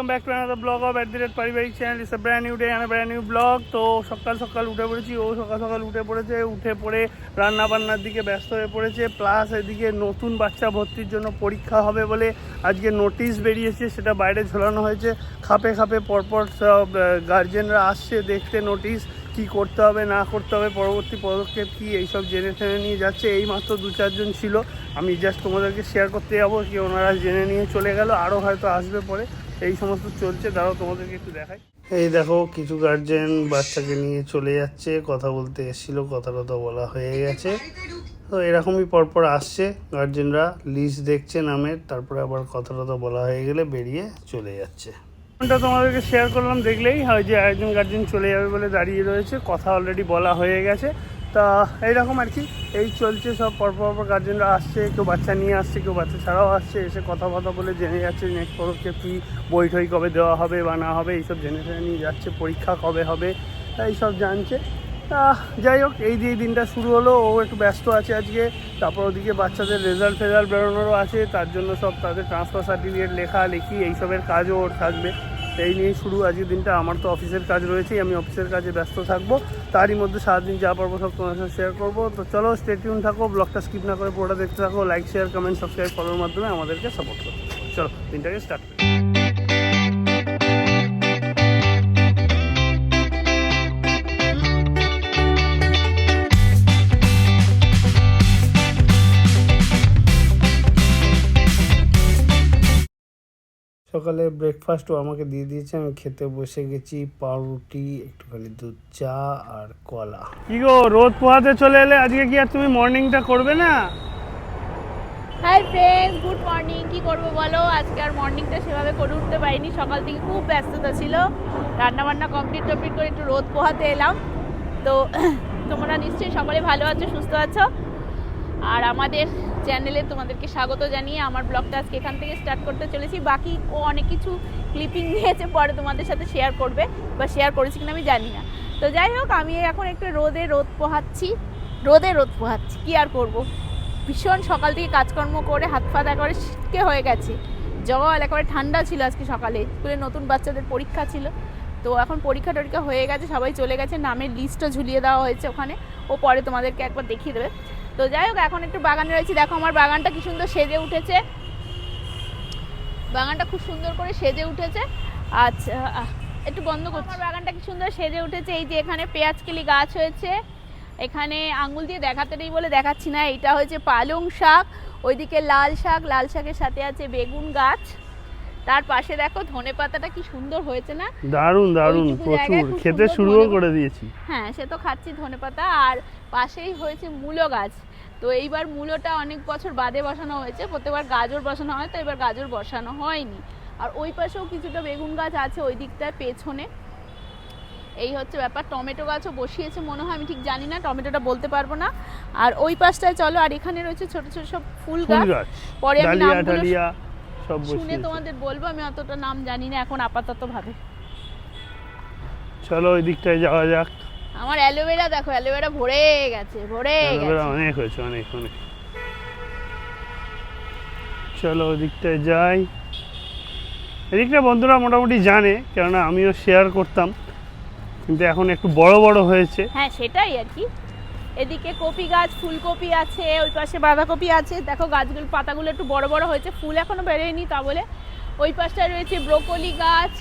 Welcome back to another blog of at the rate পারিবারিক channel is brand new day and brand new blog তো সকাল সকাল উঠে পড়েছি, ও সকাল সকাল উঠে পড়েছে, উঠে পড়ে রান্না বান্নার দিকে ব্যস্ত হয়ে পড়েছে প্লাস এদিকে নতুন বাচ্চা ভর্তির জন্য পরীক্ষা হবে বলে আজকে নোটিশ বেরিয়েছে, সেটা বাইরে ঝোলানো হয়েছে। খাপে খাপে পরপর সব গার্জেনরা আসছে, দেখতে নোটিশ কি করতে হবে, না করতে হবে, পরবর্তী পদক্ষেপ কি, এইসব জেনে টেনে নিয়ে যাচ্ছে। এই মাত্র দু চারজন ছিল। আমি জাস্ট তোমাদেরকে শেয়ার করতে যাব, কি ওনারা জেনে নিয়ে চলে গেল আরও হয়তো আসবে পরে। এই সমস্ত চলছে দাঁড়াও তোমাদেরকে একটু দেখাই। এই দেখো কিছু গার্জেন বাচ্চাকে নিয়ে চলে যাচ্ছে কথা বলতে এসেছিল কথা টথা বলা হয়ে গেছে। তো এরকমই পরপর আসছে গার্জেনরা লিস্ট দেখছে নামের তারপরে আবার কথা টথা বলা হয়ে গেলে বেরিয়ে চলে যাচ্ছে। ফোনটা তোমাদেরকে শেয়ার করলাম দেখলেই হয় যে একজন গার্জেন চলে যাবে বলে দাঁড়িয়ে রয়েছে কথা অলরেডি বলা হয়ে গেছে। তা এইরকম আর কি। এই চলছে সব পরপর পরপর গার্জেনরা আসছে, কেউ বাচ্চা নিয়ে আসছে, কেউ বাচ্চা ছাড়াও আসছে, এসে কথা কথা বলে জেনে যাচ্ছে নেক্সট পদক্ষেপ কী বই টই কবে দেওয়া হবে বা না হবে, এইসব জেনে টেনে নিয়ে যাচ্ছে, পরীক্ষা কবে হবে এইসব জানছে। তা যাই হোক, এই যে দিনটা শুরু হলো, ও একটু ব্যস্ত আছে আজকে, তারপর ওদিকে বাচ্চাদের রেজাল্ট ফেজাল্ট বেরোনোরও আছে, তার জন্য সব তাদের ট্রান্সফার সার্টিফিকেট লেখা, লেখি, এইসবের কাজও ওর থাকবে। এই নিয়েই শুরু। আজকের দিনটা আমার তো অফিসের কাজ রয়েছেই, আমি অফিসের কাজে ব্যস্ত থাকব। তারই মধ্যে সারাদিন যা পারব সব তোমার সাথে শেয়ার করব। তো চলো স্টেটিউন থাকো ব্লগটা স্কিপ না করে পুরোটা দেখতে থাকো লাইক শেয়ার কমেন্ট সাবস্ক্রাইব করার মাধ্যমে আমাদেরকে সাপোর্ট করো। চলো, দিনটাকে স্টার্ট সকালে ব্রেকফাস্টও আমাকে দিয়ে দিয়েছে। আমি খেতে বসে গেছি পাউরুটি একটুখানি দুধ চা আর কলা। কি গো রোদ পোহাতে চলে এলে আজকে কি আর তুমি মর্নিংটা করবে না? হাই ফ্রেন্ডস গুড মর্নিং কি করব বলো? আজকে আর মর্নিংটা সেভাবে করে উঠতে পারিনি। সকাল থেকে খুব ব্যস্ততা ছিল। রান্না বান্না কমপ্লিট টমপ্লিট করে একটু রোদ পোহাতে এলাম। তো তোমরা নিশ্চয়ই সকলে ভালো আছো সুস্থ আছো। আর আমাদের চ্যানেলে তোমাদেরকে স্বাগত জানিয়ে আমার ব্লগটা আজকে এখান থেকে স্টার্ট করতে চলেছি। বাকি ও অনেক কিছু ক্লিপিং নিয়েছে, পরে তোমাদের সাথে শেয়ার করবে বা শেয়ার করেছি কিনা আমি জানি না। তো যাই হোক, আমি এখন একটু রোদে রোদ পোহাচ্ছি। রোদে রোদ পোহাচ্ছি, কী আর করব? ভীষণ সকাল থেকে কাজকর্ম করে হাত পা করে শীতকে হয়ে গেছে। জল, একেবারে ঠান্ডা ছিল আজকে সকালে। স্কুলে নতুন বাচ্চাদের পরীক্ষা ছিল। তো এখন পরীক্ষা টরীক্ষা হয়ে গেছে, সবাই চলে গেছে। নামের লিস্টও ঝুলিয়ে দেওয়া হয়েছে ওখানে। ও পরে তোমাদেরকে একবার দেখিয়ে দেবে। তো যাই হোক, এখন একটু বাগানে রয়েছি। দেখো আমার বাগানটা কি সুন্দর সেজে উঠেছে। বাগানটা খুব সুন্দর করে সেজে উঠেছে। আচ্ছা একটু বন্ধ করছি। আমার বাগানটা কি সুন্দর সেজে উঠেছে। এই যে এখানে পেঁয়াজকেলি গাছ হয়েছে। এখানে আঙুল দিয়ে দেখাতে নেই বলে দেখাচ্ছি না। এটা হয়েছে পালং শাক। ওইদিকে লাল শাক, লাল শাকের সাথে আছে বেগুন গাছ। তার পাশে দেখো ধনে পাতাটা কি সুন্দর হয়েছে না? দারুণ দারুণ প্রচুর। খেতে শুরুও করে দিয়েছি। হ্যাঁ সে তো খাচ্ছি ধনে পাতা। আর পাশেই হয়েছে মূলো গাছ। তো এইবার মূলোটা অনেক বছর বাদে বসানো হয়েছে। প্রত্যেকবার গাজর বসানো হয় তো এবার গাজর বসানো হয়নি। আর ওই পাশেও কিছুটা বেগুন গাছ আছে ওই দিকটায় পেছনে। এই হচ্ছে ব্যাপার। টমেটো গাছও বসিয়েছে মনে হয় আমি ঠিক জানি না টমেটোটা বলতে পারব না। আর ওই পাশটায় চলো আর এখানে রয়েছে ছোট ছোট সব ফুল গাছ। পরে আমি নামগুলো সব শুনে তোমাদের বলব আমি অতটা নাম জানি না এখন আপাতত ভাবে চলো ওই দিকটায় যাওয়া যাক। আমার অ্যালোভেরা দেখো অ্যালোভেরা ভরে গেছে ভরে গেছে। অনেক হয়েছে অনেক অনেক। চলো ওই দিকটায় যাই। এদিকটা বন্ধুরা মোটামুটি জানে কেননা আমিও শেয়ার করতাম। কিন্তু এখন একটু বড় বড় হয়েছে। হ্যাঁ সেটাই আর কি। এদিকে কপি গাছ, ফুলকপি আছে, ওই পাশে বাঁধাকপি আছে। দেখো গাছগুলো, পাতাগুলো একটু বড় বড় হয়েছে। ফুল এখনও বেরোয়নি তা বলে। ওই পাশটায় রয়েছে ব্রোকলি গাছ,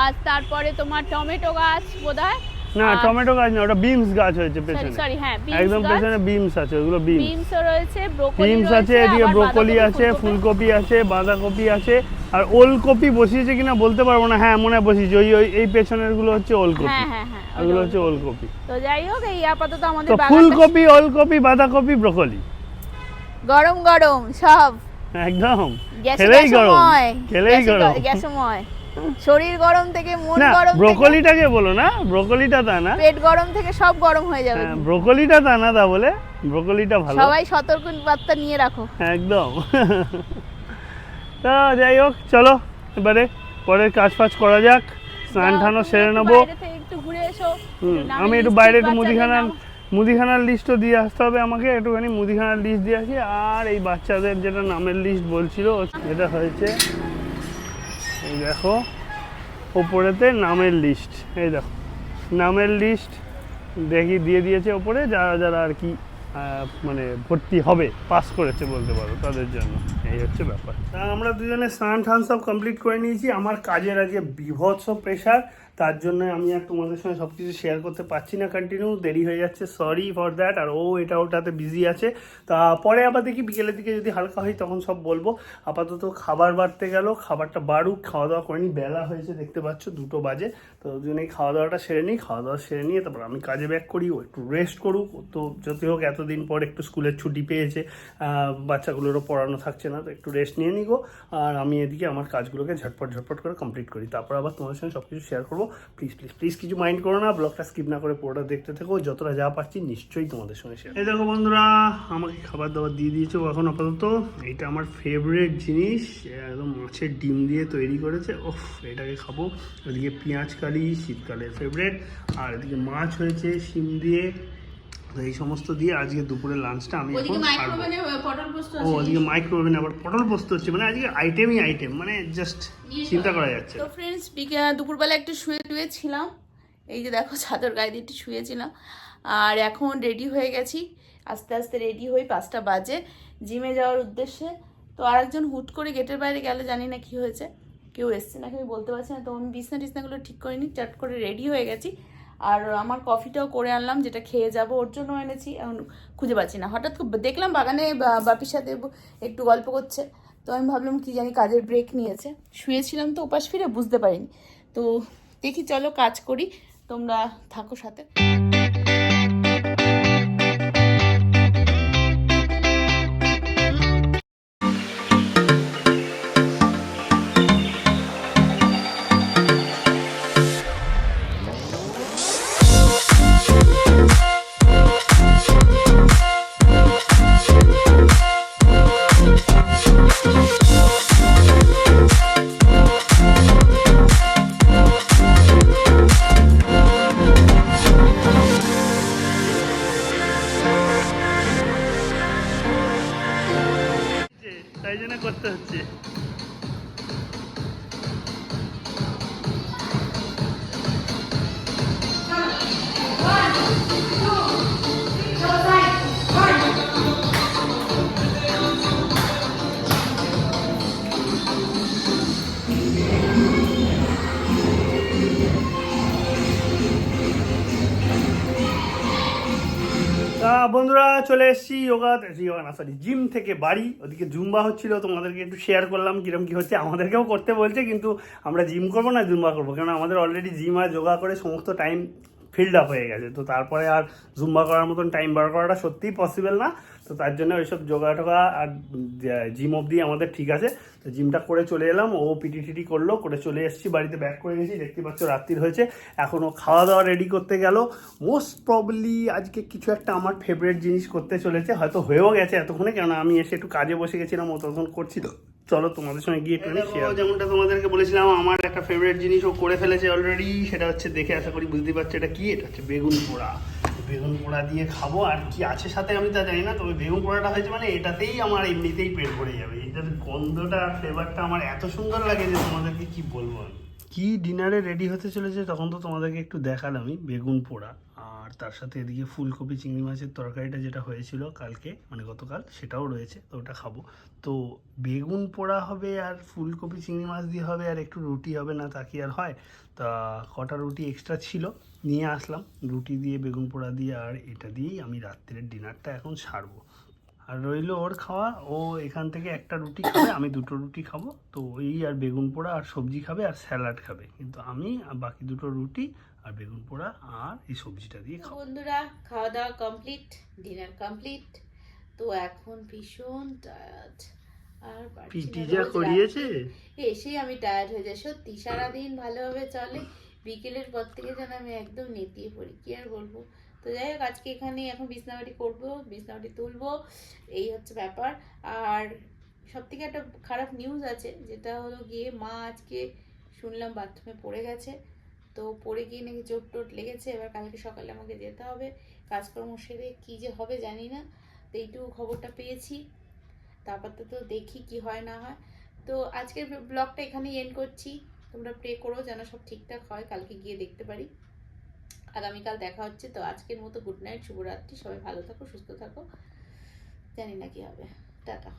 আর তারপরে তোমার টমেটো গাছ বোধহয়। না টমেটো গাছ না ওটা বিমস গাছ হয়েছে পেছনে। সরি হ্যাঁ একদম পেছনে বিমস আছে ওগুলো বিমস বিনসও রয়েছে ব্রোকলি বিমস আছে এদিকে ব্রোকলি আছে ফুলকপি। আছে বাঁধাকপি আছে। আর ওলকপি বসিয়েছে কিনা বলতে পারব না হ্যাঁ মনে বসিয়েছে। ওই ওই এই পেছনেরগুলো হচ্ছে ওলকপি। হ্যাঁ হ্যাঁ হ্যাঁ ওগুলো হচ্ছে ওলকপি। তো যাই হোক এই আপাতত আমাদের ফুলকপি ওলকপি বাঁধাকপি ব্রোকলি গরম গরম সব। একদম। খেলেই গরম। খেলেই গরম। গ্যাসময় শরীর গরম থেকে মন গরম ব্রোকলিটাকে বলো না ব্রোকলিটা তা না। পেট গরম থেকে সব গরম হয়ে যাবে। হ্যাঁ, ব্রোকলিটা তা না তা বলে ব্রোকলিটা ভালো। সবাই সতর্ক বার্তা নিয়ে রাখো। একদম। তো যাই হোক চলো এবারে পরের কাজ ফাজ করা যাক স্নান তুমি সেরে নেব। একটু ঘুরে এসো। হুম, আমি একটু বাইরে একটু মুদিখানার নাম- মুদিখানার লিস্টও দিয়ে আসতে হবে আমাকে একটুখানি মুদিখানার লিস্ট দিয়ে আসি আর এই বাচ্চাদের যেটা নামের লিস্ট বলছিল যেটা হয়েছে এই দেখো, ওপরেতে নামের লিস্ট এই দেখো। নামের লিস্ট দেখি, দিয়ে দিয়েছে ওপরে, যারা যারা আর কি মানে ভর্তি হবে পাস করেছে বলতে পারো, তাদের জন্য। এই হচ্ছে ব্যাপার। আমরা দুজনে স্নান টান সব কমপ্লিট করে নিয়েছি। আমার কাজের আজকে বিভৎস প্রেশার তার জন্য আমি আর তোমাদের সঙ্গে সব কিছু শেয়ার করতে পারছি না কন্টিনিউ দেরি হয়ে যাচ্ছে সরি ফর দ্যাট আর ও এটা ওটাতে বিজি আছে। তা পরে আবার দেখি বিকেলের দিকে যদি হালকা হয় তখন সব বলব। আপাতত খাবার বাড়তে গেল, খাবারটা বাড়ুক খাওয়া দাওয়া করিনি, বেলা হয়েছে, দেখতে পাচ্ছ, দুটো বাজে। তো ওই জন্যই খাওয়া দাওয়াটা সেরে নিই খাওয়া দাওয়া সেরে নিয়ে তারপর আমি কাজে ব্যাক করি, ও একটু রেস্ট করুক তো যতই হোক এতদিন পর একটু স্কুলের ছুটি পেয়েছে বাচ্চাগুলোরও পড়ানো থাকছে না, তো একটু রেস্ট নিয়ে নিগো আর আমি এদিকে আমার কাজগুলোকে ঝটপট ঝটপট করে কমপ্লিট করি। তারপর আবার তোমাদের সঙ্গে সব কিছু শেয়ার করব। প্লিজ প্লিজ প্লিজ কিছু মাইন্ড করো না ব্লগটা স্কিপ না করে পুরোটা দেখতে থেকো, যতটা যা পারছি নিশ্চয়ই তোমাদের সঙ্গে শেয়ার এই দেখো বন্ধুরা, আমাকে খাবার দাবার দিয়ে দিয়েছে এখন আপাতত। এটা আমার ফেভারিট জিনিস, একদম মাছের ডিম দিয়ে তৈরি করেছে। ওফ এটাকে খাব। ওদিকে পেঁয়াজ কালি শীতকালের ফেভারিট আর এদিকে মাছ হয়েছে, শিম দিয়ে। তো এই সমস্ত দিয়ে আজকে দুপুরের লাঞ্চটা আমি এখন ও ওদিকে মাইক্রোওভেন আবার পটল পোস্ত হচ্ছে। মানে আজকে আইটেমই আইটেম মানে জাস্ট চিন্তা করা যাচ্ছে। তো ফ্রেন্ডস বিকেল দুপুরবেলা একটু শুয়ে টুয়েছিলাম এই যে দেখো চাদর গায়ে দিয়ে একটু শুয়েছিলাম। আর এখন রেডি হয়ে গেছি। আস্তে আস্তে রেডি হই পাঁচটা বাজে। জিমে যাওয়ার উদ্দেশ্যে। তো আরেকজন হুট করে গেটের বাইরে গেলে জানি না কি হয়েছে। কেউ এসছে নাকি আমি বলতে পারছি না। তো আমি বিছনা টিছনাগুলো ঠিক করে নিই চট করে রেডি হয়ে গেছি। আর আমার কফিটাও করে আনলাম, যেটা খেয়ে যাব, ওর জন্য এনেছি। এখন খুঁজে পাচ্ছি না। হঠাৎ দেখলাম বাগানে বাপির সাথে একটু গল্প করছে। তো আমি ভাবলাম কি জানি কাজের ব্রেক নিয়েছে। শুয়েছিলাম তো উপাস ফিরে বুঝতে পারিনি। তো দেখি চলো কাজ করি, তোমরা থাকো সাথে। বন্ধুরা চলে এসেছি যোগা যোগা না সরি জিম থেকে বাড়ি। ওদিকে জুম্বা হচ্ছিল, তোমাদেরকে একটু শেয়ার করলাম কীরকম কী হচ্ছে। আমাদেরকেও করতে বলছে, কিন্তু আমরা জিম করব না, জুম্বা করব? কেন আমাদের অলরেডি জিম আর যোগা করে সমস্ত টাইম ফিল্ড আপ হয়ে গেছে। তো তারপরে আর জুম্বা করার মতন টাইম বার করাটা সত্যিই পসিবল না। তো তার জন্য ওইসব যোগা টোগা আর জিম অবধি আমাদের ঠিক আছে। তো জিমটা করে চলে এলাম। ও পিটি টিটি করল, করে চলে এসেছি, বাড়িতে ব্যাক করে গেছি। দেখতে পাচ্ছ রাত্রির হয়েছে। এখনও খাওয়া দাওয়া রেডি করতে গেল। মোস্ট প্রবলি আজকে কিছু একটা আমার ফেভারিট জিনিস করতে চলেছে। হয়তো হয়েও গেছে এতক্ষণে কেন আমি এসে একটু কাজে বসে গেছিলাম ও তখন করছিল চলো তোমাদের সঙ্গে গিয়ে একটু যেমনটা তোমাদেরকে বলেছিলাম, আমার একটা ফেভারিট জিনিস ও করে ফেলেছে অলরেডি সেটা হচ্ছে দেখে আশা করি বুঝতে পারছ এটা কি? এটা হচ্ছে বেগুন পোড়া। বেগুন পোড়া দিয়ে খাব, আর কি আছে সাথে আমি তা জানি না, তবে বেগুন পোড়াটা হয়েছে মানে এটাতেই আমার এমনিতেই পেট ভরে যাবে। এটার গন্ধটা ফ্লেভারটা আমার এত সুন্দর লাগে যে তোমাদেরকে কি বলব আমি। কি ডিনারে রেডি হতে চলেছে তখন তো তোমাদেরকে একটু দেখালামই, বেগুন পোড়া। আর তার সাথে এদিকে ফুলকপি, চিংড়ি মাছের তরকারিটা যেটা হয়েছিল কালকে মানে গতকাল, সেটাও রয়েছে, তো ওটা খাব। তো বেগুন পোড়া হবে আর ফুলকপি, চিংড়ি মাছ দিয়ে হবে, আর একটু রুটি হবে না তা কি আর হয়? তা কটা রুটি এক্সট্রা ছিল, নিয়ে আসলাম। রুটি দিয়ে, বেগুন পোড়া দিয়ে, আর এটা দিয়েই আমি রাত্রের ডিনারটা এখন সারবো। আর রইল ওর খাওয়া। ও এখান থেকে একটা রুটি খাবে আমি দুটো রুটি খাব। তো এই আর বেগুন পোড়া আর সবজি খাবে আর স্যালাড খাবে। কিন্তু আমি বাকি দুটো রুটি আর বেগুন পোড়া আর এই সবজিটা দিয়ে খাব। বন্ধুরা খাওয়া দাওয়া কমপ্লিট ডিনার কমপ্লিট তো এখন ভীষণ টায়ার্ড আর পিটি যা করিয়েছে? এসেই আমি টায়ার্ড হয়ে যাই। সত্যি সারাদিন ভালোভাবে চলে। বিকেলের পর থেকে যেন আমি একদম নেতিয়ে পড়ি। কি আর বলব? তো যাই হোক, আজকে এখানে এখন বিছনাবাটি করব, বিছনাবাটি তুলবো, এই হচ্ছে ব্যাপার। আর সব থেকে একটা খারাপ নিউজ আছে, যেটা হলো গিয়ে মা আজকে শুনলাম বাথরুমে পড়ে গেছে। তো পড়ে গিয়ে নাকি চোট টোট লেগেছে, এবার কালকে সকালে আমাকে যেতে হবে। কাজকর্ম সেরে কী যে হবে জানি না, তো এইটুকু খবরটা পেয়েছি। তারপর তো তো দেখি কি হয় না হয়। তো আজকের ব্লগটা এখানেই এন্ড করছি। তোমরা প্রে করো যেন সব ঠিকঠাক হয়, কালকে গিয়ে দেখতে পারি। আগামীকাল দেখা হচ্ছে, তো আজকের মতো গুড নাইট শুভরাত্রি, সবাই ভালো থাকো, সুস্থ থাকো, জানি না কি হবে, টাটা।